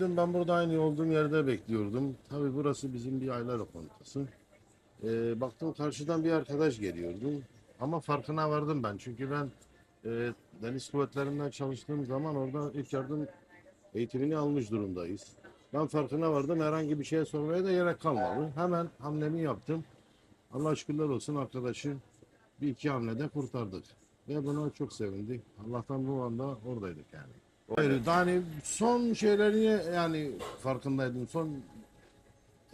Ben burada aynı olduğum yerde bekliyordum. Tabii burası bizim bir aile lokantası. Ee, baktım karşıdan bir arkadaş geliyordu. Ama farkına vardım ben. Çünkü ben e, deniz kuvvetlerinden çalıştığım zaman orada ilk yardım eğitimini almış durumdayız. Ben farkına vardım. Herhangi bir şeye sormaya da gerek kalmadı. Hemen hamlemi yaptım. Allah şükürler olsun arkadaşı bir iki hamlede kurtardık. Ve buna çok sevindik. Allah'tan bu anda oradaydık yani. Hayır, yani son şeylerini yani farkındaydım. Son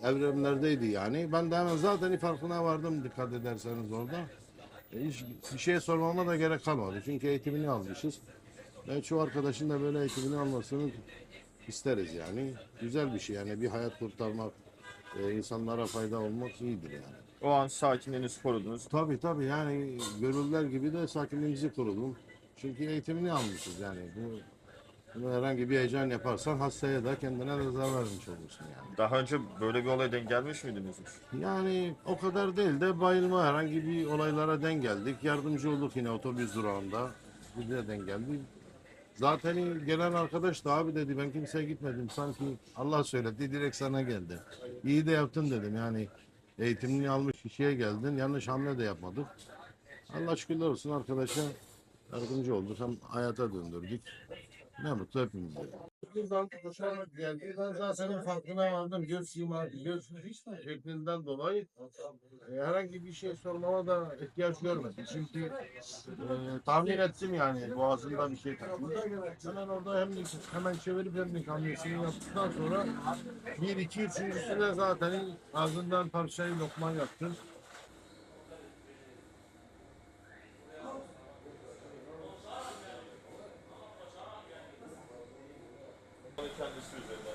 evrenlerdeydi yani. Ben de hemen zaten farkına vardım dikkat ederseniz orada. E, Hiç bir şeye sormama da gerek kalmadı. Çünkü eğitimini almışız. Ben çoğu arkadaşın da böyle eğitimini almasını isteriz yani. Güzel bir şey yani bir hayat kurtarmak, e, insanlara fayda olmak iyidir yani. O an sakinliğinizi korudunuz. Tabii tabii yani gönüller gibi de sakinliğimizi korudum. Çünkü eğitimini almışız yani. Bu, bunu herhangi bir heyecan yaparsan hastaya da kendine de zarar vermiş olursun yani. Daha önce böyle bir olaya denk gelmiş miydiniz? Yani o kadar değil de bayılma herhangi bir olaylara denk geldik. Yardımcı olduk yine otobüs durağında. Bir de denk geldik. Zaten gelen arkadaş da abi dedi ben kimseye gitmedim. Sanki Allah söyledi direkt sana geldi. İyi de yaptın dedim yani. Eğitimini almış kişiye geldin. Yanlış hamle de yapmadık. Allah şükürler olsun arkadaşa yardımcı olduk. Hem hayata döndürdük. Ne mutlu hepimize. Buradan koşarak geldi. Ben zaten farkına vardım. Göz yuma, göz şeklinden dolayı e, herhangi bir şey sormama da ihtiyaç görmedim. Çünkü e, tahmin ettim yani boğazında bir şey takmış. Hemen orada hem hemen çevirip hem hamlesini yaptıktan sonra bir, iki, üçüncüsü de zaten ağzından parçayı lokma yaptım. Kendisi üzerine.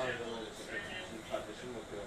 Aynen öyle. Kardeşim bakıyor.